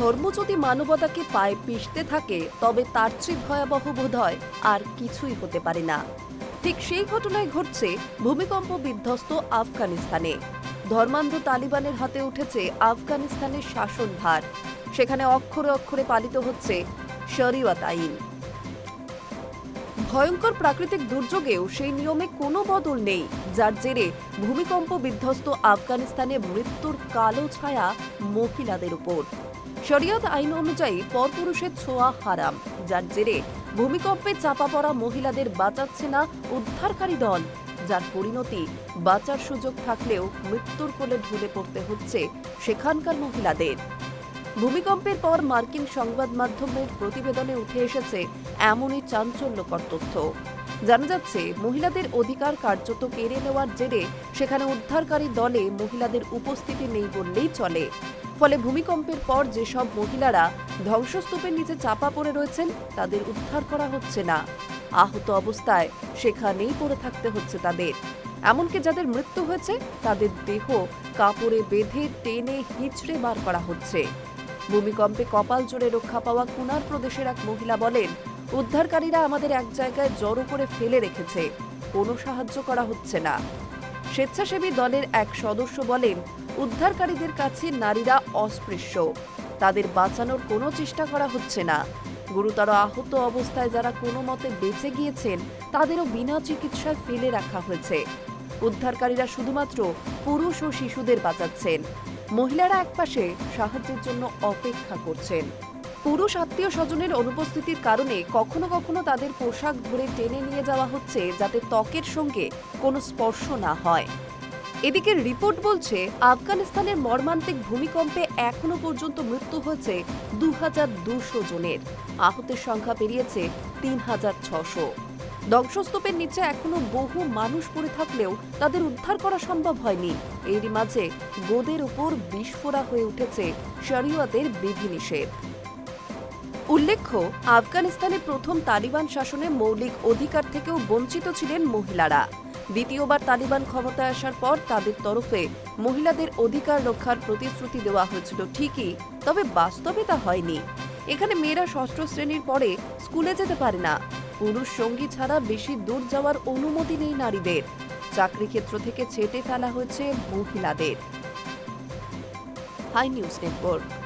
ধর্ম যদি মানবতাকে পায়ে পিষতে থাকে, তবে তার চেয়ে ভয়াবহ বোধ হয় আর কিছুই হতে পারে না। ঠিক সেই ঘটনায় ঘটছে ভূমিকম্প বিধ্বস্ত আফগানিস্তানে। ধর্মান্ধ তালিবানের হাতে উঠেছে আফগানিস্তানের শাসনভার সেখানে অক্ষরে অক্ষরে পালিত হচ্ছে শরিয়ত আইন। ভয়ঙ্কর প্রাকৃতিক দুর্যোগেও সেই নিয়মে কোনো বদল নেই, যার জেরে ভূমিকম্প বিধ্বস্ত আফগানিস্তানে মৃত্যুর কালো ছায়া মহিলাদের উপর। শরিয়ত আইন অনুযায়ী পরপুরুষের ছোঁয়া হারাম, যার জেরে ভূমিকম্পে চাপা পড়া মহিলাদের বাঁচাচ্ছে না উদ্ধারকারী দল, যার পরিণতি বাঁচার সুযোগ থাকলেও মৃত্যুর কোলে ঢুলে পড়তে হচ্ছে সেখানকার মহিলাদের। ভূমিকম্পের পর মার্কিন সংবাদ মাধ্যমের প্রতিবেদনে উঠে এসেছে এমনই চাঞ্চল্যকর তথ্য। জানা যাচ্ছে, মহিলাদের অধিকার কার্যত কেড়ে নেওয়ার জেরে সেখানে উদ্ধারকারী দলে মহিলাদের উপস্থিতি নেই বললেই চলে। ফলে ভূমিকম্পের পর যেসব মহিলারা ধ্বংসস্তূপের নিচে চাপা পড়ে রয়েছেন, তাদের উদ্ধার করা হচ্ছে না। আহত অবস্থায় সেখানেই পড়ে থাকতে হচ্ছে তাদের। এমনকি যাদের মৃত্যু হয়েছে, তাদের দেহ কাপড়ে বেঁধে টেনে হিচড়ে বার করা হচ্ছে। ভূমিকম্পে কপাল জোরে রক্ষা পাওয়া কুনার প্রদেশের এক মহিলা বলেন উদ্ধারকারীরা আমাদের এক জায়গায় জড়ো করে ফেলে রেখেছে। কোনো সাহায্য করা হচ্ছে না। স্বেচ্ছাসেবী দলের এক সদস্য বলেন, উদ্ধারকারীদের কাছে নারীরা অস্পৃশ্য। তাদের বাঁচানোর কোনো চেষ্টা করা হচ্ছে না। গুরুতর আহত অবস্থায় যারা কোনো মতে বেঁচে গিয়েছেন, তাদেরও বিনা চিকিৎসায় ফেলে রাখা হয়েছে। উদ্ধারকারীরা শুধুমাত্র পুরুষ ও শিশুদের বাঁচাচ্ছেন। মহিলারা একপাশে সাহায্যের জন্য অপেক্ষা করছেন। পুরুষ আত্মীয় স্বজনের অনুপস্থিতির কারণে কখনো কখনো তাদের পোশাক ধরে টেনে নিয়ে যাওয়া হচ্ছে যাতে ত্বকের সঙ্গে কোনো স্পর্শ না হয়। এদিকে রিপোর্ট বলছে, আফগানিস্তানের মর্মান্তিক ভূমিকম্পে এখনও পর্যন্ত মৃত্যু হয়েছে দু হাজার দুশো জনের। আহতের সংখ্যা পেরিয়েছে তিন হাজার ছশো। ধ্বংসস্তূপের নিচে এখনও বহু মানুষ পড়ে থাকলেও তাদের উদ্ধার করা সম্ভব হয়নি। এরই মাঝে গোদের উপর বিস্ফোরা হয়ে উঠেছে শরীয়তের বিধিনিষেধ। উল্লেখ্য, আফগানিস্তানে প্রথম তালিবান শাসনে মৌলিক অধিকার থেকেও বঞ্চিত ছিলেন মহিলারা। দ্বিতীয়বার তালিবান ক্ষমতায় আসার পর তাদের তরফে মহিলাদের অধিকার রক্ষার প্রতিশ্রুতি দেওয়া হয়েছিল ঠিকই, তবে বাস্তবে তা হয়নি। এখানে মেয়েরা ষষ্ঠ শ্রেণির পরে স্কুলে যেতে পারে না। পুরুষ সঙ্গী ছাড়া বেশি দূর যাওয়ার অনুমতি নেই নারীদের। চাকরি ক্ষেত্র থেকে ছেটে ফেলা হয়েছে মহিলাদের। Hi news network.